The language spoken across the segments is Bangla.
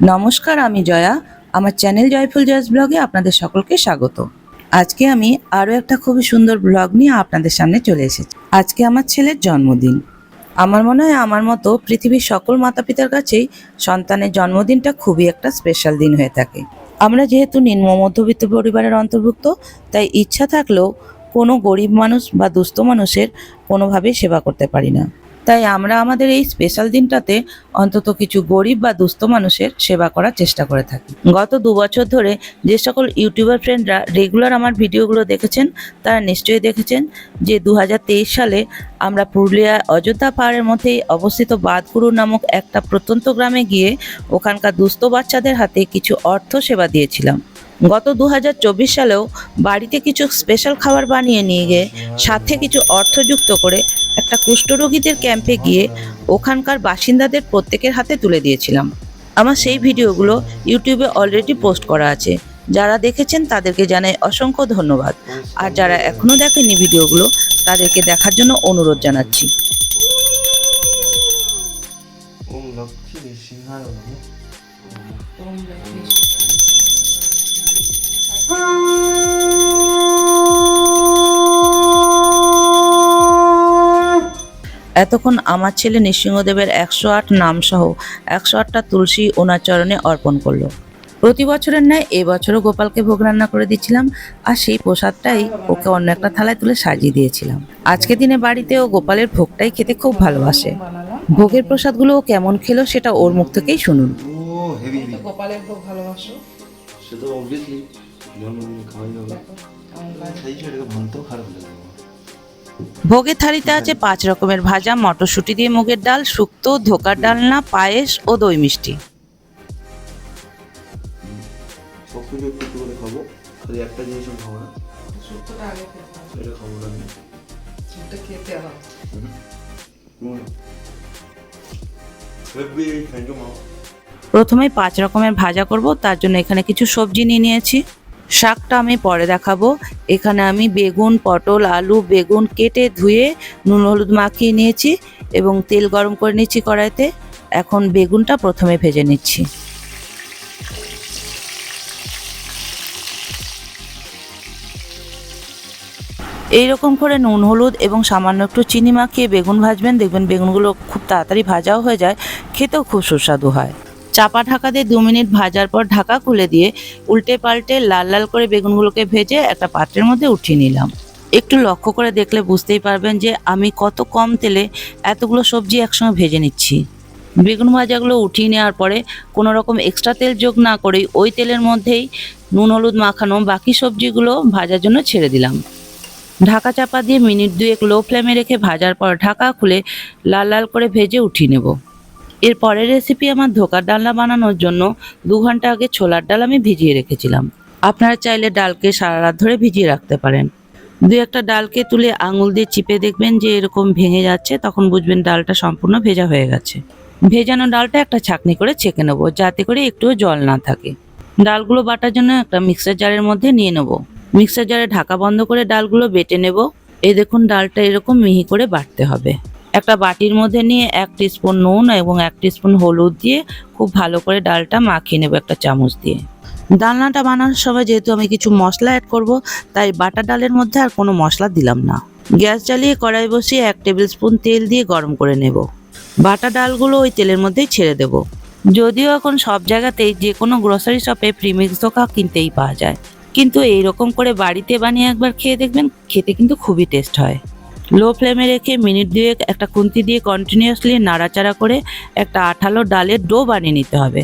নমস্কার, আমি জয়া। আমার চ্যানেল জয়ফুল জয়স ব্লগে আপনাদের সকলকে স্বাগত। আজকে আমি আরও একটা খুবই সুন্দর ব্লগ নিয়ে আপনাদের সামনে চলে এসেছি। আজকে আমার ছেলের জন্মদিন। আমার মনে হয় আমার মতো পৃথিবীর সকল মাতা পিতার কাছেই সন্তানের জন্মদিনটা খুবই একটা স্পেশাল দিন হয়ে থাকে। আমরা যেহেতু নিম্ন মধ্যবিত্ত পরিবারের অন্তর্ভুক্ত, তাই ইচ্ছা থাকলেও কোনো গরিব মানুষ বা দুস্থ মানুষের কোনোভাবেই সেবা করতে পারি না। তাই আমরা আমাদের এই স্পেশাল দিনটাতে অন্তত কিছু গরিব বা দুস্থ মানুষের সেবা করার চেষ্টা করে থাকি। গত দু বছর ধরে যে সকল ইউটিউবার ফ্রেন্ডরা রেগুলার আমার ভিডিওগুলো দেখেছেন, তারা নিশ্চয়ই দেখেছেন যে দু হাজার তেইশ সালে আমরা পুরুলিয়া অযোধ্যা পাহাড়ের মধ্যেই অবস্থিত বাদগুরু নামক একটা প্রত্যন্ত গ্রামে গিয়ে ওখানকার দুস্থ বাচ্চাদের হাতে কিছু অর্থ সেবা দিয়েছিলাম। গত দু হাজার চব্বিশ সালেও বাড়িতে কিছু স্পেশাল খাবার বানিয়ে নিয়ে গিয়ে সাথে কিছু অর্থ যুক্ত করে একটা কুষ্ঠরোগীদের ক্যাম্পে গিয়ে ওখানকার বাসিন্দাদের প্রত্যেকের হাতে তুলে দিয়েছিলাম। আমার সেই ভিডিওগুলো ইউটিউবে অলরেডি পোস্ট করা আছে। যারা দেখেছেন তাদেরকে জানাই অসংখ্য ধন্যবাদ। আর যারা এখনও দেখেনি ভিডিওগুলো, তাদেরকে দেখার জন্য অনুরোধ জানাচ্ছি। লক্ষ্মী এতক্ষণ আমার ছেলে নৃসিংহদেবের একশো আট নামসহ একশো আটটা তুলসী ওনার চরণে অর্পণ করল। প্রতি বছরের ন্যায় এবছরও গোপালকে ভোগ রান্না করে দিচ্ছিলাম আর সেই প্রসাদটাই ওকে অন্য একটা থালায় তুলে সাজিয়ে দিয়েছিলাম। আজকে দিনে বাড়িতেও গোপালের ভোগটাই খেতে খুব ভালোবাসে। ভোগের প্রসাদগুলো ও কেমন খেলো সেটা ওর মুখ থেকেই শুনুন। ও গোপালের ভোগ ভালোবাসো? ভোগের থালিতে আছে পাঁচ রকমের ভাজা মটরশুঁটি দিয়ে মুগের ডাল শুক্তো ধোকার ডালনা পায়েস ও দই মিষ্টি। সব কিছু একটু একটু করে খাব। খালি একটা জিনিস খাব না। শুক্তোটা আগে খেতে হবে। সেটা খাব না খেতে হবে। হেভি থ্যাংক ইউ মা প্রথমেই পাঁচ রকমের ভাজা করব তার জন্য এখানে কিছু সবজি নিয়ে নিয়েছি। শাকটা আমি পরে দেখাবো। এখানে আমি বেগুন, পটল, আলু, বেগুন কেটে ধুয়ে নুন হলুদ মাখিয়ে নিয়েছি এবং তেল গরম করে নিচ্ছি কড়াইতে। এখন বেগুনটা প্রথমে ভেজে নিচ্ছি। এই রকম করে নুন, হলুদ এবং সামান্য একটু চিনি মাখিয়ে বেগুন ভাজবেন। দেখবেন বেগুনগুলো খুব তাড়াতাড়ি ভাজাও হয়ে যায়, খেতেও খুব সুস্বাদু হয়। চাপা ঢাকা দিয়ে দু মিনিট ভাজার পর ঢাকা খুলে দিয়ে উল্টে পাল্টে লাল লাল করে বেগুনগুলোকে ভেজে একটা পাত্রের মধ্যে উঠিয়ে নিলাম। একটু লক্ষ্য করে দেখলে বুঝতেই পারবেন যে আমি কত কম তেলে এতগুলো সবজি একসঙ্গে ভেজে নিচ্ছি। বেগুন ভাজাগুলো উঠিয়ে নেওয়ার পরে কোনো রকম এক্সট্রা তেল যোগ না করেই ওই তেলের মধ্যেই নুন, হলুদ মাখানো বাকি সবজিগুলো ভাজার জন্য ছেড়ে দিলাম। ঢাকা চাপা দিয়ে মিনিট দুয়েক লো ফ্লেমে রেখে ভাজার পর ঢাকা খুলে লাল লাল করে ভেজে উঠিয়ে নেব। এর পরের রেসিপি আমার ধোকার ডালনা বানানোর জন্য দু ঘণ্টা আগে ছোলার ডাল আমি ভিজিয়ে রেখেছিলাম। আপনারা চাইলে ডালকে সারা রাত ধরে ভিজিয়ে রাখতে পারেন। দু একটা ডালকে তুলে আঙুল দিয়ে চিপে দেখবেন যে এরকম ভেঙে যাচ্ছে, তখন বুঝবেন ডালটা সম্পূর্ণ ভেজা হয়ে গেছে। ভেজানো ডালটা একটা ছাকনি করে ছেঁকে নেব, যাতে করে একটুও জল না থাকে। ডালগুলো বাটার জন্য একটা মিক্সার জারের মধ্যে নিয়ে নেব। মিক্সার জারে ঢাকা বন্ধ করে ডালগুলো বেটে নেব। এই দেখুন, ডালটা এরকম মিহি করে বাটতে হবে। একটা বাটির মধ্যে নিয়ে এক স্পুন নুন এবং এক স্পুন হলুদ দিয়ে খুব ভালো করে ডালটা মাখিয়ে নেব একটা চামচ দিয়ে। ডালনাটা বানানোর সময় যেহেতু আমি কিছু মশলা অ্যাড করব, তাই বাটা ডালের মধ্যে আর কোনো মশলা দিলাম না। গ্যাস জ্বালিয়ে কড়াই বসিয়ে এক টেবিল স্পুন তেল দিয়ে গরম করে নেব। বাটা ডালগুলো ওই তেলের মধ্যেই ছেড়ে দেব। যদিও এখন সব জায়গাতেই যে কোনো গ্রোসারি শপে প্রিমিক্স ধোকা কিনতেই পাওয়া যায়। কিন্তু এই রকম করে বাড়িতে বানিয়ে একবার খেয়ে দেখবেন, খেতে কিন্তু খুবই টেস্ট হয়। লো ফ্লেমে রেখে মিনিট দুয়েক একটা খুন্তি দিয়ে কন্টিনিউয়াসলি নাড়াচাড়া করে একটা আঠালো ডালের ডো বানিয়ে নিতে হবে।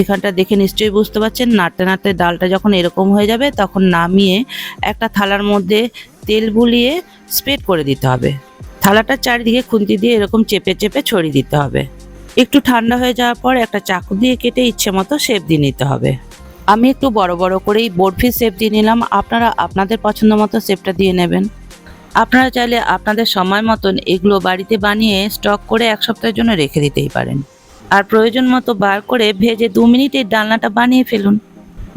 এখানটা দেখে নিশ্চয়ই বুঝতে পারছেন, নাড়তে নাড়তে ডালটা যখন এরকম হয়ে যাবে তখন নামিয়ে একটা থালার মধ্যে তেল বুলিয়ে স্প্রেড করে দিতে হবে। থালাটার চারিদিকে খুন্তি দিয়ে এরকম চেপে চেপে ছড়িয়ে দিতে হবে। একটু ঠান্ডা হয়ে যাওয়ার পর একটা চাকু দিয়ে কেটে ইচ্ছে মতো শেপ দিয়ে নিতে হবে। আমি একটু বড় বড় করেই বরফি শেপ দিয়ে নিলাম। আপনারা আপনাদের পছন্দ মতো শেপটা দিয়ে নেবেন। আপনারা চাইলে আপনাদের সময় মতন এগুলো বাড়িতে বানিয়ে স্টক করে এক সপ্তাহের জন্য রেখে দিতেই পারেন। আর প্রয়োজন মতো বার করে ভেজে দু মিনিটে ডালনাটা বানিয়ে ফেলুন।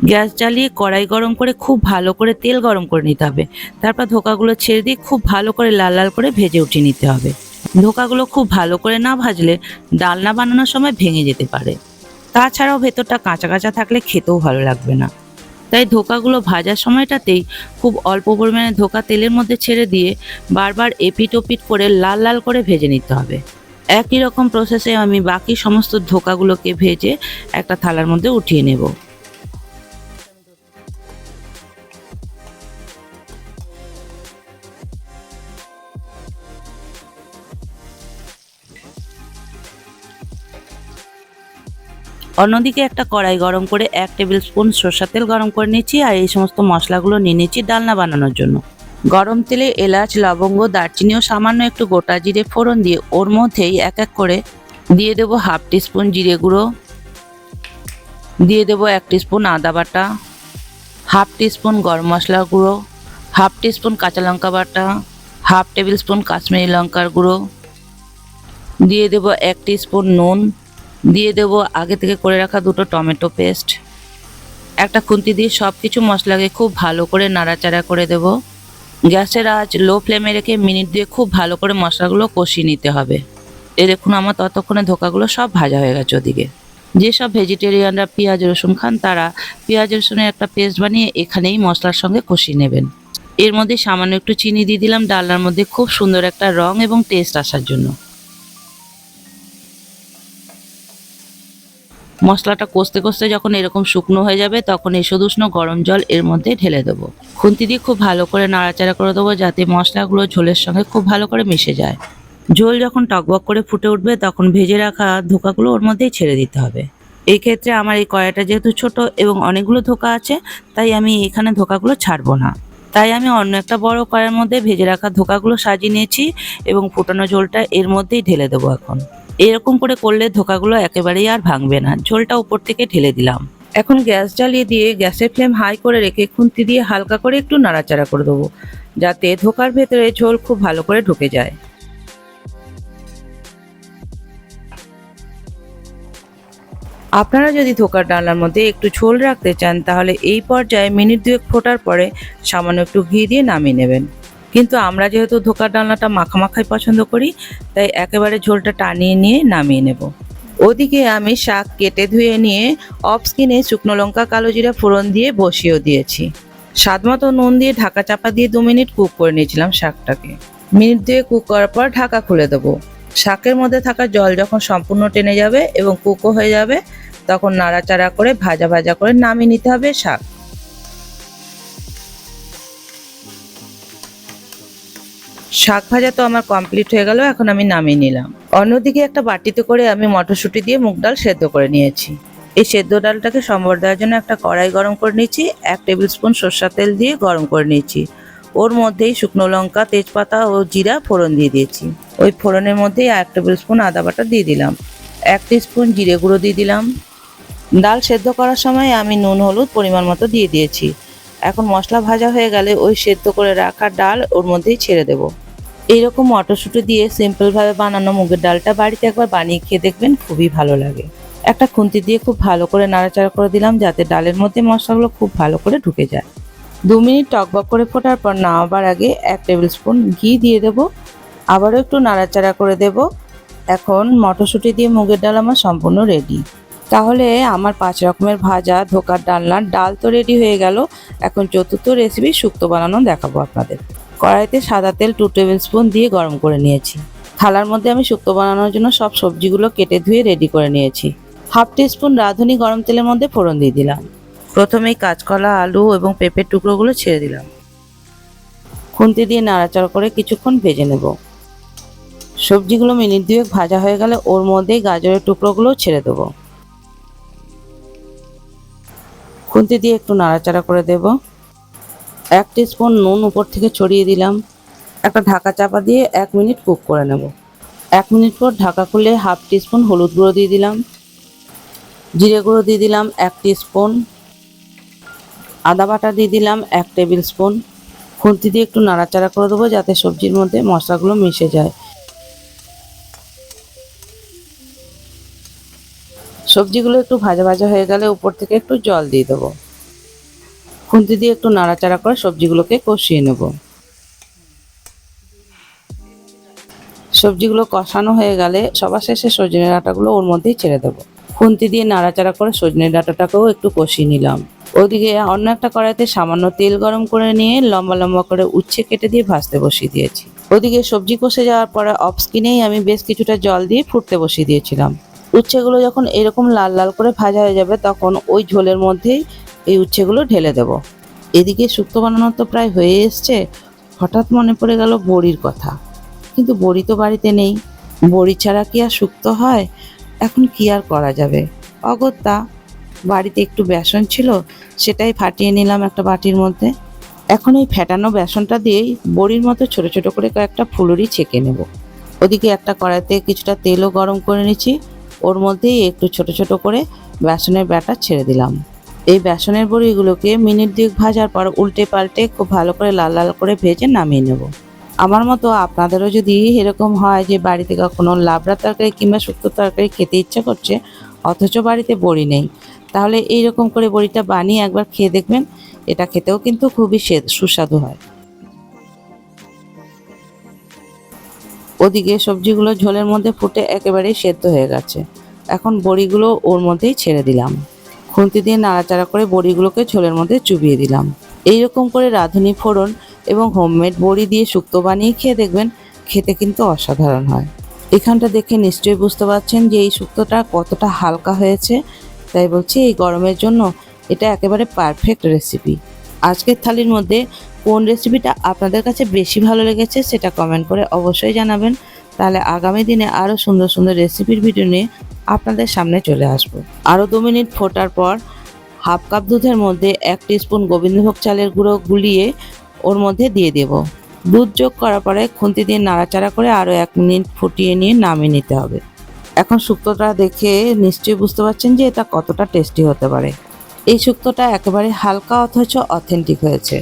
গ্যাস জ্বালিয়ে কড়াই গরম করে খুব ভালো করে তেল গরম করে নিতে হবে। তারপর ধোকাগুলো ছেড়ে দিয়ে খুব ভালো করে লাল লাল করে ভেজে উঠিয়ে নিতে হবে। ধোকাগুলো খুব ভালো করে না ভাজলে ডালনা বানানোর সময় ভেঙে যেতে পারে। তাছাড়াও ভেতরটা কাঁচা কাঁচা থাকলে খেতেও ভালো লাগবে না। তাই ধোকাগুলো ভাজার সময়টাতেই খুব অল্প পরিমাণে ধোকা তেলের মধ্যে ছেড়ে দিয়ে বারবার এপিট ওপিট করে লাল লাল করে ভেজে নিতে হবে। একই রকম প্রসেসে আমি বাকি সমস্ত ধোকাগুলোকে ভেজে একটা থালার মধ্যে উঠিয়ে নেব। অন্যদিকে একটা কড়াই গরম করে এক টেবিল স্পুন সরষের তেল গরম করে নিচ্ছি আর এই সমস্ত মশলাগুলো নিয়ে নিচ্ছি ডালনা বানানোর জন্য। গরম তেলে এলাচ, লবঙ্গ, দারচিনি ও সামান্য একটু গোটা জিরে ফোড়ন দিয়ে ওর মধ্যেই এক এক করে দিয়ে দেবো হাফ টিস্পুন জিরে গুঁড়ো, দিয়ে দেবো এক টিস্পুন আদা বাটা, হাফ টিস্পুন গরম মশলা গুঁড়ো, হাফ টিস্পুন কাঁচা লঙ্কা বাটা, হাফ টেবিল স্পুন কাশ্মীরি লঙ্কার গুঁড়ো, দিয়ে দেবো এক টিস্পুন নুন দিয়ে দেবো আগে থেকে করে রাখা দুটো টমেটো পেস্ট। একটা খুন্তি দিয়ে সব কিছু মশলাকে খুব ভালো করে নাড়াচাড়া করে দেব। গ্যাসের আজ লো ফ্লেমে রেখে মিনিট দিয়ে খুব ভালো করে মশলাগুলো কষিয়ে নিতে হবে। এ দেখুন আমার ততক্ষণে ধোকাগুলো সব ভাজা হয়ে গেছে ওদিকে। যেসব ভেজিটেরিয়ানরা পেঁয়াজ, রসুন খান তারা পেঁয়াজ, রসুনের একটা পেস্ট বানিয়ে এখানেই মশলার সঙ্গে কষিয়ে নেবেন। এর মধ্যে সামান্য একটু চিনি দিয়ে দিলাম, ডালনার মধ্যে খুব সুন্দর একটা রং এবং টেস্ট আসার জন্য। মশলাটা কষতে কষতে যখন এরকম শুকনো হয়ে যাবে, তখন এই উষ্ণ গরম জল এর মধ্যে ঢেলে দেবো। খুন্তি দিয়ে খুব ভালো করে নাড়াচাড়া করে দেবো যাতে মশলাগুলো ঝোলের সঙ্গে খুব ভালো করে মিশে যায়। ঝোল যখন টকবক করে ফুটে উঠবে, তখন ভেজে রাখা ধোকাগুলো ওর মধ্যেই ছেড়ে দিতে হবে। এই ক্ষেত্রে আমার এই কড়াইটা যেহেতু ছোট এবং অনেকগুলো ধোকা আছে, তাই আমি এখানে ধোকাগুলো ছাড়বো না। তাই আমি অন্য একটা বড় কড়াইয়ের মধ্যে ভেজে রাখা ধোকাগুলো সাজিয়ে নিয়েছি এবং ফুটানো ঝোলটা এর মধ্যেই ঢেলে দেবো এখন। এরকম করে করলে ধোকাগুলো একেবারেই আর ভাঙবে না। ঝোলটা উপর থেকে ঢেলে দিলাম। এখন গ্যাস জ্বালিয়ে দিয়ে গ্যাসের ফ্লেম হাই করে রেখে খুন্তি দিয়ে হালকা করে একটু নাড়াচাড়া করে দেবো, যাতে ধোকার ভেতরে ঝোল খুব ভালো করে ঢুকে যায়। আপনারা যদি ধোকার ডালনার মধ্যে একটু ঝোল রাখতে চান, তাহলে এই পর্যায়ে মিনিট দুয়েক ফোটার পরে সামান্য একটু ঘি দিয়ে নামিয়ে নেবেন। কিন্তু আমরা যেহেতু ধোকার ডালনাটা মাখামাখাই পছন্দ করি, তাই একেবারে ঝোলটা টানিয়ে নিয়ে নামিয়ে নেব। ওদিকে আমি শাক কেটে ধুয়ে নিয়ে অফ স্কিনে শুকনো লঙ্কা, কালো জিরা, ফোড়ন দিয়ে বসিয়েও দিয়েছি। স্বাদ মতো নুন দিয়ে ঢাকা চাপা দিয়ে দু মিনিট কুক করে নিয়েছিলাম শাকটাকে। মিনিট দিয়ে কুক করার পর ঢাকা খুলে দেবো। শাকের মধ্যে থাকা জল যখন সম্পূর্ণ টেনে যাবে এবং কুকও হয়ে যাবে, তখন নাড়াচাড়া করে ভাজা ভাজা করে নামিয়ে নিতে হবে শাক। শাক ভাজা তো আমার কমপ্লিট হয়ে গেল, এখন আমি নামিয়ে নিলাম। অন্যদিকে একটা বাটিতে করে আমি মটরশুঁটি দিয়ে মুগ ডাল সেদ্ধ করে নিয়েছি। এই সেদ্ধ ডালটাকে সম্বর দেওয়ার জন্য একটা কড়াই গরম করে নিয়েছি, এক টেবিল স্পুন সর্ষা তেল দিয়ে গরম করে নিয়েছি। ওর মধ্যেই শুকনো লঙ্কা, তেজপাতা ও জিরা ফোড়ন দিয়ে দিয়েছি। ওই ফোড়নের মধ্যেই এক টেবিল স্পুন আদা বাটা দিয়ে দিলাম। এক স্পুন জিরে গুঁড়ো দিয়ে দিলাম। ডাল সেদ্ধ করার সময় আমি নুন, হলুদ পরিমাণ মতো দিয়ে দিয়েছি। এখন মশলা ভাজা হয়ে গেলে ওই সেদ্ধ করে রাখা ডাল ওর মধ্যেই ছেড়ে দেবো। এইরকম মটরশুঁটি দিয়ে সিম্পলভাবে বানানো মুগের ডালটা বাড়িতে একবার বানিয়ে খেয়ে দেখবেন, খুবই ভালো লাগে। একটা খুন্তি দিয়ে খুব ভালো করে নাড়াচাড়া করে দিলাম যাতে ডালের মধ্যে মশলাগুলো খুব ভালো করে ঢুকে যায়। দু মিনিট টকবক করে ফোটার পর নামাবার আগে এক টেবিল স্পুন ঘি দিয়ে দেবো। আবারও একটু নাড়াচাড়া করে দেব। এখন মটরশুঁটি দিয়ে মুগের ডাল আমার সম্পূর্ণ রেডি তাহলে আমার পাঁচ রকমের ভাজা, ধোকার ডালনার ডাল তো রেডি হয়ে গেল। এখন চতুর্থ রেসিপি শুক্তো বানানো দেখাবো আপনাদের। কড়াইতে সাদা তেল টু টেবিল স্পুন দিয়ে গরম করে নিয়েছি। থালার মধ্যে আমি শুক্তো বানানোর জন্য সব সবজিগুলো কেটে ধুয়ে রেডি করে নিয়েছি। হাফ টিস্পুন রাঁধুনি গরম তেলের মধ্যে ফোড়ন দিয়ে দিলাম। প্রথমেই কাঁচকলা, আলু এবং পেঁপের টুকরোগুলো ছেড়ে দিলাম। খুন্তি দিয়ে নাড়াচাড়া করে কিছুক্ষণ ভেজে নেব। সবজিগুলো মিনিট দুয়েক ভাজা হয়ে গেলে ওর মধ্যেই গাজরের টুকরোগুলো ছেড়ে দেবো। খুন্তি দিয়ে একটু নাড়াচাড়া করে দেব। এক স্পুন নুন উপর থেকে ছড়িয়ে দিলাম। একটা ঢাকা চাপা দিয়ে এক মিনিট কুক করে নেব। এক মিনিট পর ঢাকা খুলে হাফ স্পুন হলুদ গুঁড়ো দিয়ে দিলাম। জিরে গুঁড়ো দিয়ে দিলাম এক স্পুন আদা বাটা দিয়ে দিলাম এক টেবিল স্পুন। খুন্তি দিয়ে একটু নাড়াচাড়া করে দেবো যাতে সবজির মধ্যে মশলাগুলো মিশে যায়। সবজিগুলো একটু ভাজা ভাজা হয়ে গেলে উপর থেকে একটু জল দিয়ে দেবো। খুন্তি দিয়ে একটু নাড়াচাড়া করে সবজিগুলোকে কষিয়ে নেব। সবজিগুলো কষানো হয়ে গেলে সবার শেষে সজনে ডাঁটাগুলো ওর মধ্যেই ছেড়ে দেবো। খুন্তি দিয়ে নাড়াচাড়া করে সজনে ডাঁটাটাকেও একটু কষিয়ে নিলাম। ওদিকে অন্য একটা কড়াইতে সামান্য তেল গরম করে নিয়ে লম্বা লম্বা করে উচ্ছে কেটে দিয়ে ভাজতে বসিয়ে দিয়েছি। ওদিকে সবজি কষে যাওয়ার পরে অফ স্কিনেই আমি বেশ কিছুটা জল দিয়ে ফুটতে বসিয়ে দিয়েছিলাম। উচ্ছেগুলো যখন এরকম লাল লাল করে ভাজা হয়ে যাবে, তখন ওই ঝোলের মধ্যেই এই উচ্ছেগুলো ঢেলে দেব। এদিকে শুক্তো বানানো তো প্রায় হয়ে এসছে, হঠাৎ মনে পড়ে গেল বড়ির কথা। কিন্তু বড়ি তো বাড়িতে নেই। বড়ি ছাড়া কি আর শুক্তো হয়? এখন কি আর করা যাবে? অগত্যা, বাড়িতে একটু বেসন ছিল, সেটাই ফাটিয়ে নিলাম একটা বাটির মধ্যে। এখন এই ফেটানো বেসনটা দিয়েই বড়ির মতো ছোট ছোট করে কয়েকটা ফুলুরি ছেঁকে নেব। ওদিকে একটা কড়াইতে কিছুটা তেলও গরম করে নিচ্ছি। ওর মধ্যেই একটু ছোট ছোট করে বেসনের ব্যাটার ছেড়ে দিলাম। এই বেসনের বড়িগুলোকে মিনিট দুয়েক ভাজার পর উল্টে পাল্টে খুব ভালো করে লাল লাল করে ভেজে নামিয়ে নেব। আমার মতো আপনাদেরও যদি এরকম হয় যে বাড়িতে কখনো লাবড়া তরকারি কিংবা শুক্তো তরকারি খেতে ইচ্ছা করছে, অথচ বাড়িতে বড়ি নেই, তাহলে এইরকম করে বড়িটা বানিয়ে একবার খেয়ে দেখবেন, এটা খেতেও কিন্তু খুবই সুস্বাদু হয়। ওদিকে সবজিগুলো ঝোলের মধ্যে ফুটে একেবারেই সেদ্ধ হয়ে গেছে। এখন বড়িগুলো ওর মধ্যেই ছেড়ে দিলাম। খুন্তি দিয়ে নাড়াচাড়া করে বড়িগুলোকে ঝোলের মধ্যে চুবিয়ে দিলাম। এইরকম করে রাঁধুনি ফোড়ন এবং হোমমেড বড়ি দিয়ে শুক্তো বানিয়ে খেয়ে দেখবেন খেতে কিন্তু অসাধারণ হয়। এখানটা দেখে নিশ্চয়ই বুঝতে পারছেন যে এই শুক্তোটা কতটা হালকা হয়েছে। তাই বলছি এই গরমের জন্য এটা একেবারে পারফেক্ট রেসিপি। আজকের থালির মধ্যে কোন রেসিপিটা আপনাদের কাছে বেশি ভালো লেগেছে সেটা কমেন্ট করে অবশ্যই জানাবেন। তাহলে আগামী দিনে আরও সুন্দর সুন্দর রেসিপির ভিডিও নিয়ে আপনাদের সামনে চলে আসব। আরও দু মিনিট ফোটার পর হাফ কাপ দুধের মধ্যে এক স্পুন গোবিন্দভোগ চালের গুঁড়ো গুলিয়ে ওর মধ্যে দিয়ে দেব। দুধ যোগ করার পরে খুন্তি দিয়ে নাড়াচাড়া করে আরও এক মিনিট ফুটিয়ে নিয়ে নামিয়ে নিতে হবে। এখন শুক্তোটা দেখে নিশ্চয়ই বুঝতে পারছেন যে এটা কতটা টেস্টি হতে পারে। এই শুক্তোটা একেবারে হালকা অথচ অথেন্টিক হয়েছে।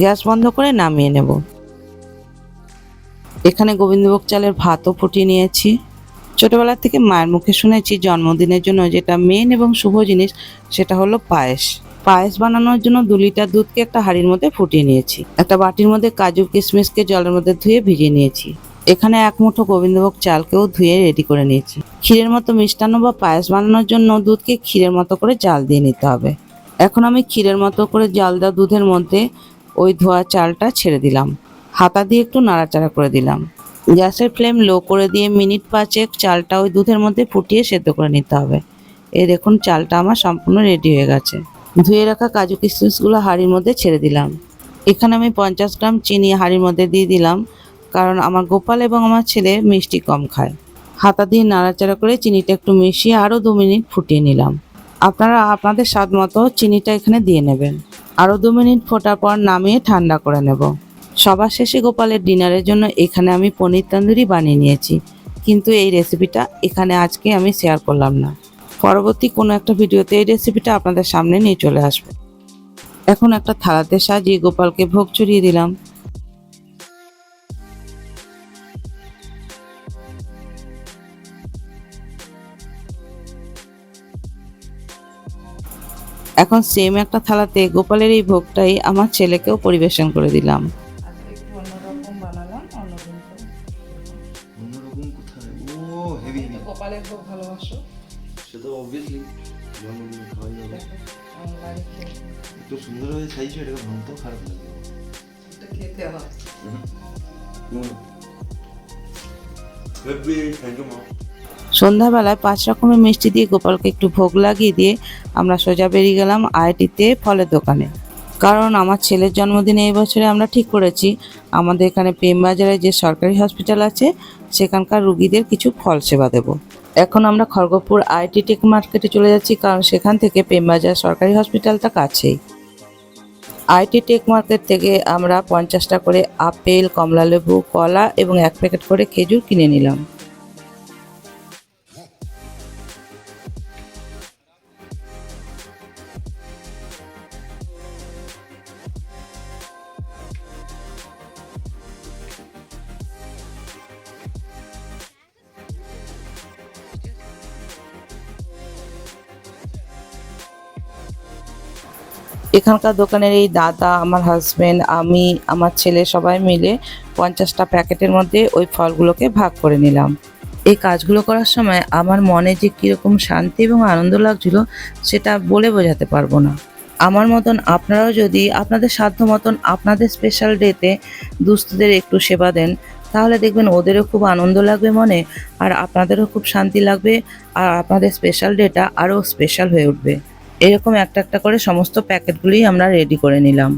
গ্যাস বন্ধ করে নামিয়ে নেব। এখানে গোবিন্দভোগ চালের ভাতও ফুটিয়ে নিয়েছি। ছোটবেলা থেকে মায়ের মুখে শুনেছি জন্মদিনের জন্য যেটা মেন এবং শুভ জিনিস সেটা হলো পায়েস। পায়েস বানানোর জন্য দু লিটার দুধকে একটা হাঁড়ির মধ্যে ফুটিয়ে নিয়েছি। একটা বাটির মধ্যে কাজু কিশমিশকে জলের মধ্যে ধুয়ে ভিজিয়ে নিয়েছি। এখানে এক মুঠো গোবিন্দভোগ চালকেও ধুয়ে রেডি করে নিয়েছি। ক্ষীরের মতো মিষ্টান্ন বা পায়েস বানানোর জন্য দুধকে ক্ষীরের মতো করে জাল দিয়ে নিতে হবে। এখন আমি ক্ষীরের মতো করে জাল দেওয়া দুধের মধ্যে ওই ধোয়া চালটা ছেড়ে দিলাম। হাতা দিয়ে একটু নাড়াচাড়া করে দিলাম। গ্যাসের ফ্লেম লো করে দিয়ে মিনিট পাঁচেক চালটা ওই দুধের মধ্যে ফুটিয়ে সেদ্ধ করে নিতে হবে। এই দেখুন, চালটা আমার সম্পূর্ণ রেডি হয়ে গেছে। ধুয়ে রাখা কাজু কিশমিশগুলো হাঁড়ির মধ্যে ছেড়ে দিলাম। এখানে আমি পঞ্চাশ গ্রাম চিনি হাঁড়ির মধ্যে দিয়ে দিলাম, কারণ আমার গোপাল এবং আমার ছেলে মিষ্টি কম খায়। হাতা দিয়ে নাড়াচাড়া করে চিনিটা একটু মিশিয়ে আরও দু মিনিট ফুটিয়ে নিলাম। আপনারা আপনাদের স্বাদ মতো চিনিটা এখানে দিয়ে নেবেন। আরও দু মিনিট ফোটার পর নামিয়ে ঠান্ডা করে নেব। সবার শেষে গোপালের ডিনারের জন্য এখানে আমি পনির তন্দুরি বানিয়ে নিয়েছি। কিন্তু এই রেসিপিটা এখানে আজকে আমি শেয়ার করলাম না। পরবর্তী কোনো একটা ভিডিওতে এই রেসিপিটা আপনাদের সামনে নিয়ে চলে আসবে। এখন একটা থালাতে সাজিয়ে গোপালকে ভোগ চড়িয়ে দিলাম। এখন সেম একটা থালাতে গোপালের এই ভোগটাই আমার ছেলেকেও পরিবেশন করে দিলাম। ভোগ ভালোবাসো অবভিয়াসলি খাওয়াই যাবে সুন্দরভাবে সাইজ ভাঙতেও খারাপ লাগে খেতে হয় সন্ধ্যাবেলায় পাঁচ রকমের মিষ্টি দিয়ে গোপালকে একটু ভোগ লাগিয়ে দিয়ে আমরা সোজা বেরিয়ে গেলাম আইটিতে ফলের দোকানে। কারণ আমার ছেলের জন্মদিনে এই বছরে আমরা ঠিক করেছি। আমাদের এখানে প্রেমবাজারে যে সরকারি হসপিটাল আছে, সেখানকার রুগীদের কিছু ফল সেবা দেব। এখন আমরা খড়গপুর আইটি টেক মার্কেটে চলে যাচ্ছি, কারণ সেখান থেকে প্রেমবাজার সরকারি হসপিটালটা কাছেই। আইটি টেক মার্কেট থেকে আমরা পঞ্চাশটা করে আপেল, কমলালেবু, কলা এবং এক প্যাকেট করে খেজুর কিনে নিলাম। এখানকার দোকানের এই দাদা, আমার হাজবেন্ড আমি, আমার ছেলে সবাই মিলে পঞ্চাশটা প্যাকেটের মধ্যে ওই ফলগুলোকে ভাগ করে নিলাম। এই কাজগুলো করার সময় আমার মনে যে কীরকম শান্তি এবং আনন্দ লাগছিল সেটা বলে বোঝাতে পারব না। আমার মতন আপনারাও যদি আপনাদের সাধ্য মতন আপনাদের স্পেশাল ডেতে দুস্থদের একটু সেবা দেন, তাহলে দেখবেন ওদেরও খুব আনন্দ লাগবে মনে, আর আপনাদেরও খুব শান্তি লাগবে, আর আপনাদের স্পেশাল ডেটা আরও স্পেশাল হয়ে উঠবে। এরকম একটা একটা করে সমস্ত প্যাকেটগুলি আমরা রেডি করে নিলাম।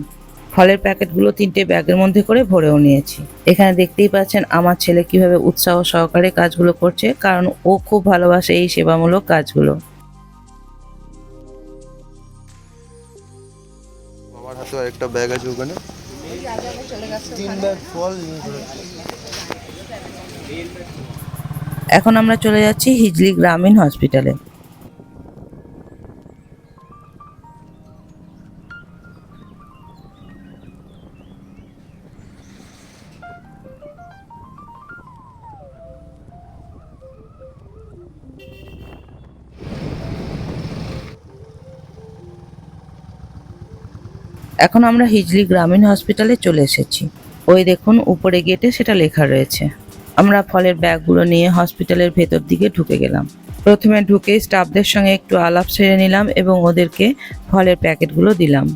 ফলের প্যাকেটগুলো তিনটে ব্যাগের মধ্যে করে ভরেও নিয়েছি। এখানে দেখতেই পাচ্ছেন আমার ছেলে কীভাবে উৎসাহ সহকারে কাজগুলো করছে কারণ ও খুব ভালোবাসে এই সেবামূলক কাজগুলো। আমার হাতে একটা ব্যাগ আছে ওখানে। তিন ব্যাগ ফল এখন আমরা চলে যাচ্ছি হিজলি গ্রামীণ হসপিটালে এখন আমরা হিজলি গ্রামীণ হসপিটালে চলে এসেছি। ওই দেখুন, উপরে গেটে সেটা লেখা রয়েছে। আমরা ফলের ব্যাগগুলো নিয়ে হসপিটালের ভেতর দিকে ঢুকে গেলাম। প্রথমে ঢুকে স্টাফদের সঙ্গে একটু আলাপ সেরে নিলাম এবং ওদেরকে ফলের প্যাকেটগুলো দিলাম।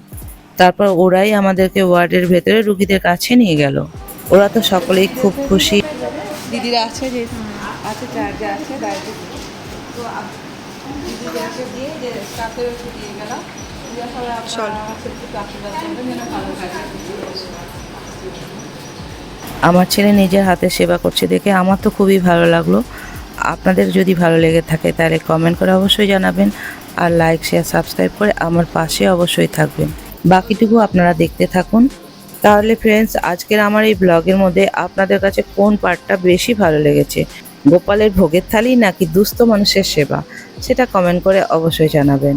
তারপর ওরাই আমাদেরকে ওয়ার্ডের ভেতরে রুগীদের কাছে নিয়ে গেল। ওরা তো সকলেই খুব খুশি। দিদিরা আছে যে, আছে চার্জে আছে বাইরে তো দিদিদেরকে দিয়ে যে দিয়ে গেলাম। আমার ছেলে নিজের হাতে সেবা করছে দেখে আমার তো খুবই ভালো লাগল। আপনাদের যদি ভালো লেগে থাকে তাহলে কমেন্ট করে অবশ্যই জানাবেন আর লাইক শেয়ার সাবস্ক্রাইব করে আমার পাশে অবশ্যই থাকবেন। বাকিটুকু আপনারা দেখতে থাকুন। তাহলে ফ্রেন্ডস আজকের আমার এই ব্লগের মধ্যে আপনাদের কাছে কোন পার্টটা বেশি ভালো লেগেছে? গোপালের ভোগের থালি নাকি দুস্থ মানুষের সেবা? সেটা কমেন্ট করে অবশ্যই জানাবেন।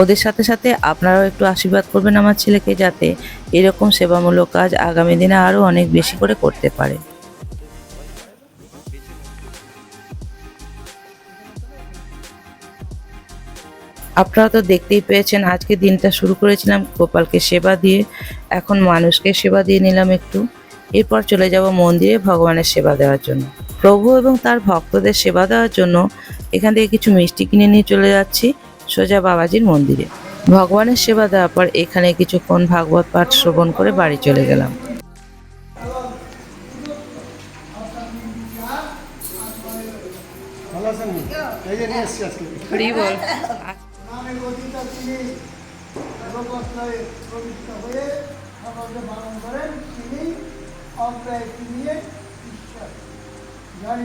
ওদের সাথে সাথে আপনারাও একটু আশীর্বাদ করবেন আমার ছেলেকে যাতে এরকম সেবামূলক কাজ আগামী দিনে আরও অনেক বেশি করে করতে পারে। আপনারা তো দেখতেই পেয়েছেন, আজকে দিনটা শুরু করেছিলাম গোপালকে সেবা দিয়ে, এখন মানুষকে সেবা দিয়ে নিলাম একটু। এরপর চলে যাব মন্দিরে ভগবানের সেবা দেওয়ার জন্য। প্রভু এবং তার ভক্তদের সেবা দেওয়ার জন্য এখান থেকে কিছু মিষ্টি কিনে নিয়ে চলে যাচ্ছি। সোজা বাবাজির মন্দিরে। ভগবানের সেবা দেওয়ার পর এখানে কিছুক্ষণ ভাগবত পাঠ শ্রবণ করে বাড়ি চলে গেলাম। হয়ে জানি